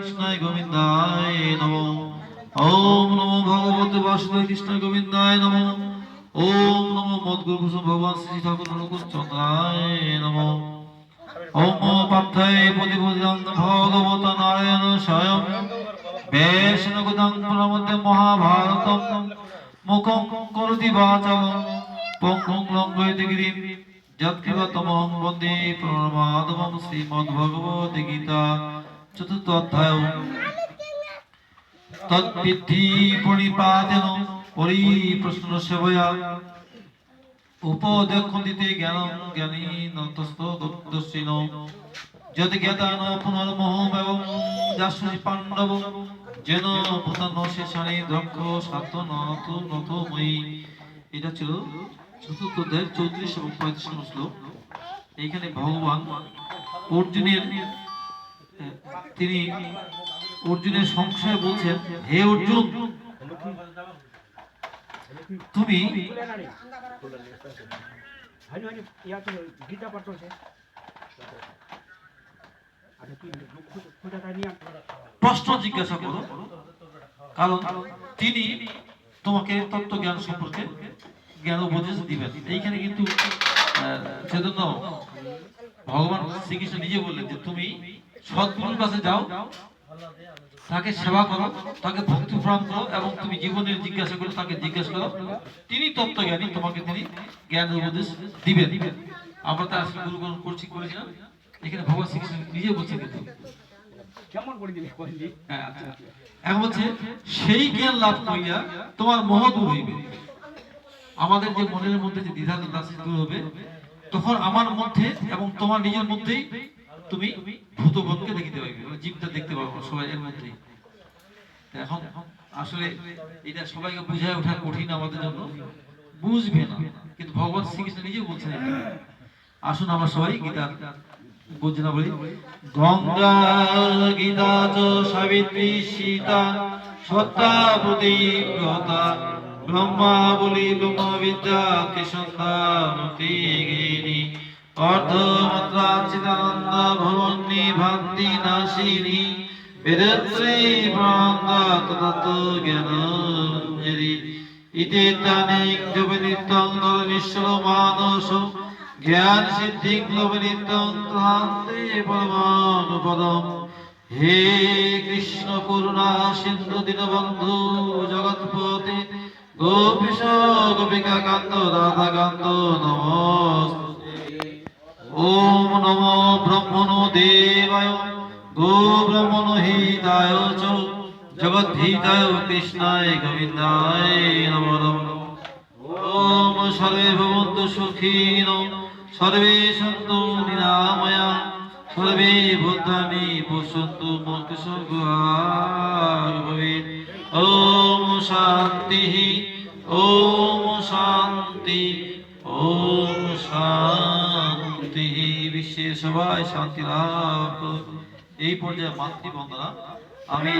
কৃষ্ণায় গোবিন্দায় নম। ওম নমো ভগবতে বাসুদেব কৃষ্ণ গোবিন্দায় নম। ভগবত গীতা চতুর্থ অধ্যায় তদ্বিদ্ধি পরিপাতেন পরিপ্রশ্ন সেবয়া। উপদেক্ষন্দিতে জ্ঞানং জ্ঞানী নতস্তদস্যিন যদ জ্ঞাতান পুনর্মোহম এবং যাসুষি পাণ্ডব যেন ভূতান শেষানি দক্ষ সাত নত নতময়ী। এটা ছিল চতুর্থ অধ্যায়ের চৌত্রিশ এবং পঁয়ত্রিশ শ্লোক। এইখানে ভগবান অর্জুনের তিনি অর্জুনের সংশয় বলছেন, হে অর্জুন, তুমি প্রশ্ন জিজ্ঞাসা করো, কারণ তিনি তোমাকে তত্ত্বজ্ঞান সম্পর্কে জ্ঞান উপদেশ দিবেন। এইখানে কিন্তু সেজন্য ভগবান শ্রীকৃষ্ণ নিজে বললেন যে তুমি সৎগুরুর কাছে যাও। তাকে সেবা করো তাকে ভক্তি করো এবং তুমি জীবনের জিজ্ঞাসা করো তাকে জিজ্ঞাসা করো। তিনি তত্ত্বজ্ঞানী তোমাকে তিনি জ্ঞান উপদেশ দিবেন। আমরা তো আসলে গুরু গ্রহণ করছি করেছি না এখানে ভগবান শ্রীকৃষ্ণ নিজে বলছে কিন্তু। হ্যাঁ, আচ্ছা। এখন বলছে সেই জ্ঞান লাভ করিয়া তোমার মোহ দূর হইবে। আমাদের যে মনের মধ্যে যে দ্বিধা দূর হবে তখন আমার মধ্যে এবং তোমার নিজের মধ্যেই তুমি ভূতগণকে দেখিতে পাইবে মানে জীবটা দেখতে পাবো সবাই এর মধ্যেই এখন আসলে এটা সবাইকে বুঝায় ওঠা কঠিন আমাদের জন্য। বুঝবে না, কিন্তু ভগবান শ্রীকৃষ্ণ নিজে বলছেন আসুন আমরা সবাই গীতা বুঝি না বলি। গঙ্গা, গীতা চ, সাবিত্রী, সীতা সত্তা প্রদীপ্রতা ব্রহ্মা বলি ব্রহ্ম বিদ্যা কৃষ্ণী গিরি অর্ধ মাত্রা চিদানন্দ ভবন্নি ভান্তি নাশিনী বেদশ্রী ব্রহ্মা ততত্ব জ্ঞান ইতি তানিক জবনিত্যং নরনিশ্বর মানস জ্ঞান সিদ্ধি লবনিত্যং ক্লান্তে পরমানুপদম হে কৃষ্ণ করুণা সিন্ধু দীনবন্ধু জগৎপতি গোপীশ গোপিকা কান্ত রাধা কান্ত নমস্তে ওম নমো ব্রহ্মণো দেবায় গো ব্রহ্মণো হিতায় চ জগদ্ধিতায় কৃষ্ণায় গোবিন্দায় নমো নমঃ ওম সর্বে ভবন্তু সুখিনো সর্বে সন্তু নিরাময়া সর্বে ভূতানি পশ্যন্তু মোক্ষশ ভবেৎ ওম শান্তি ওম শান্তি ওম শান্তি বিশ্বে সবাই শান্তি লাভ। এই পর্যায়ে মাতৃবন্দনা আমি